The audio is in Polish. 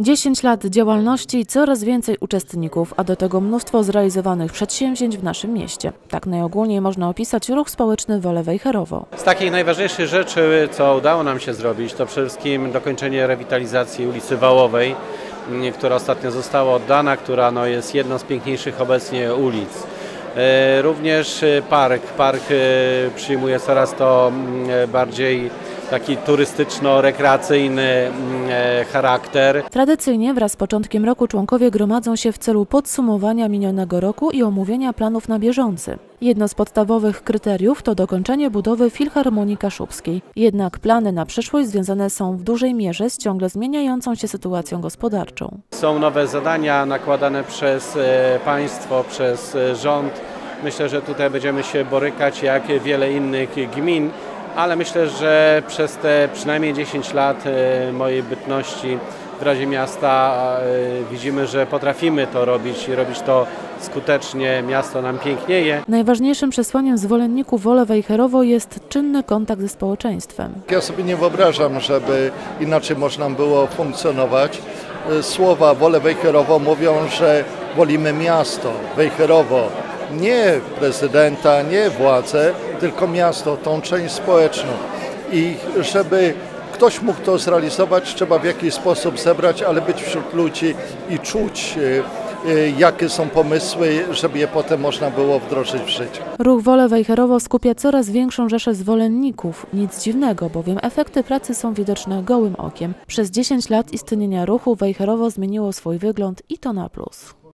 10 lat działalności i coraz więcej uczestników, a do tego mnóstwo zrealizowanych przedsięwzięć w naszym mieście. Tak najogólniej można opisać ruch społeczny Wolę Wejherowo. Z takich najważniejszych rzeczy, co udało nam się zrobić, to przede wszystkim dokończenie rewitalizacji ulicy Wałowej, m, która ostatnio została oddana, która no, jest jedną z piękniejszych obecnie ulic. E, Również e, park. Park e, przyjmuje coraz to mm, bardziej taki turystyczno-rekreacyjny mm, e, charakter. Tradycyjnie wraz z początkiem roku członkowie gromadzą się w celu podsumowania minionego roku i omówienia planów na bieżący. Jedno z podstawowych kryteriów to dokończenie budowy Filharmonii Kaszubskiej. Jednak plany na przyszłość związane są w dużej mierze z ciągle zmieniającą się sytuacją gospodarczą. Są nowe zadania nakładane przez e, państwo, przez e, rząd. Myślę, że tutaj będziemy się borykać jak wiele innych gmin, ale myślę, że przez te przynajmniej 10 lat e, mojej bytności w Radzie Miasta e, widzimy, że potrafimy to robić i robić to skutecznie. Miasto nam pięknieje. Najważniejszym przesłaniem zwolenników Wolę Wejherowo jest czynny kontakt ze społeczeństwem. Ja sobie nie wyobrażam, żeby inaczej można było funkcjonować. Y, Słowa wolę Wejherowo mówią, że wolimy miasto, Wejherowo. Nie prezydenta, nie władzę, tylko miasto, tą część społeczną. I żeby ktoś mógł to zrealizować, trzeba w jakiś sposób zebrać, ale być wśród ludzi i czuć, y, y, jakie są pomysły, żeby je potem można było wdrożyć w życie. Ruch Wolę Wejherowo skupia coraz większą rzeszę zwolenników. Nic dziwnego, bowiem efekty pracy są widoczne gołym okiem. Przez 10 lat istnienia ruchu Wejherowo zmieniło swój wygląd i to na plus.